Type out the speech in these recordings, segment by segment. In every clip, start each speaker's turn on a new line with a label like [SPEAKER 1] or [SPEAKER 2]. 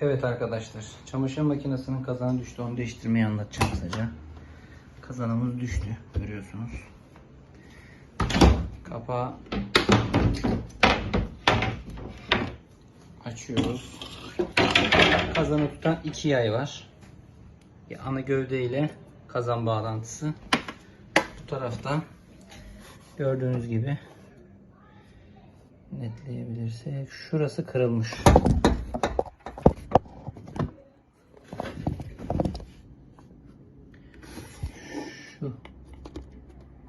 [SPEAKER 1] Evet arkadaşlar, çamaşır makinesinin kazanı düştü. Onu değiştirmeyi anlatacağım kısaca. Kazanımız düştü, görüyorsunuz. Kapağı açıyoruz. Kazanı tutan iki yay var. Bir ana gövde ile kazan bağlantısı. Bu tarafta gördüğünüz gibi netleyebilirsek şurası kırılmış.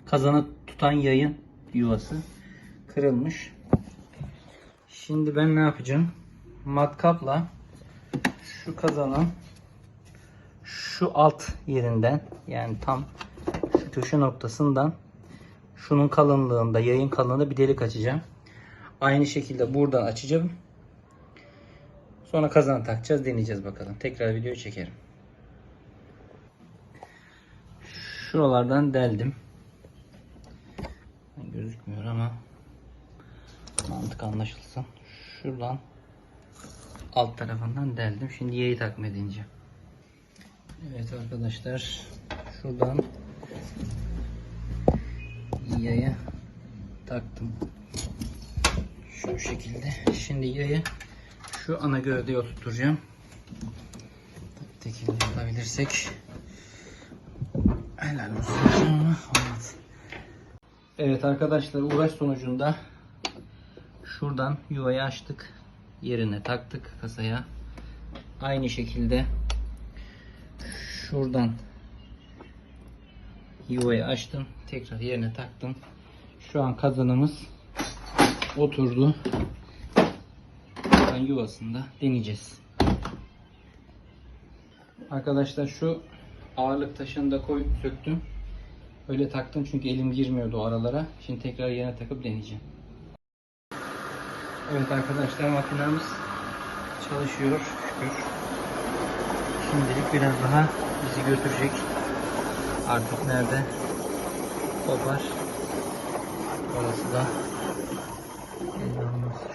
[SPEAKER 1] Kazanı tutan yayın yuvası kırılmış. Şimdi ben ne yapacağım? Matkapla şu kazanın şu alt yerinden yani tam şu köşe noktasından şunun kalınlığında yayın kalınlığında bir delik açacağım. Aynı şekilde buradan açacağım. Sonra kazan takacağız deneyeceğiz bakalım. Tekrar video çekerim. Şuralardan deldim. Gözükmüyor ama mantık anlaşılsın. Şuradan alt tarafından deldim. Şimdi yayı takmaya deneyeceğim. Evet arkadaşlar şuradan yayı taktım. Şu şekilde. Şimdi yayı şu ana gövdeye oturtacağım. Tekini yapabilirsek helal olsun olmaz. Evet arkadaşlar uğraş sonucunda şuradan yuvayı açtık. Yerine taktık kasaya. Aynı şekilde şuradan yuvayı açtım. Tekrar yerine taktım. Şu an kazanımız oturdu. Ben yuvasında deneyeceğiz. Arkadaşlar şu ağırlık taşını da koy söktüm. Öyle taktım çünkü elim girmiyordu aralara. Şimdi tekrar yerine takıp deneyeceğim. Evet arkadaşlar makinamız çalışıyor şükür. Şimdilik biraz daha bizi götürecek. Artık nerede kopar. Orası da.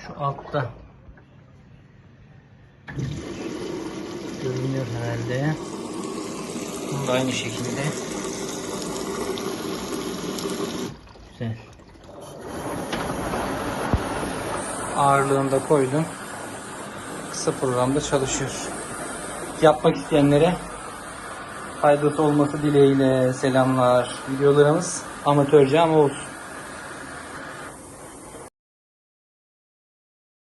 [SPEAKER 1] Şu altta görünüyor herhalde. Bunu da aynı şekilde Ağırlığını da koydum. Kısa programda çalışıyor. Yapmak isteyenlere faydası olması dileğiyle selamlar. Videolarımız amatörce ama olsun.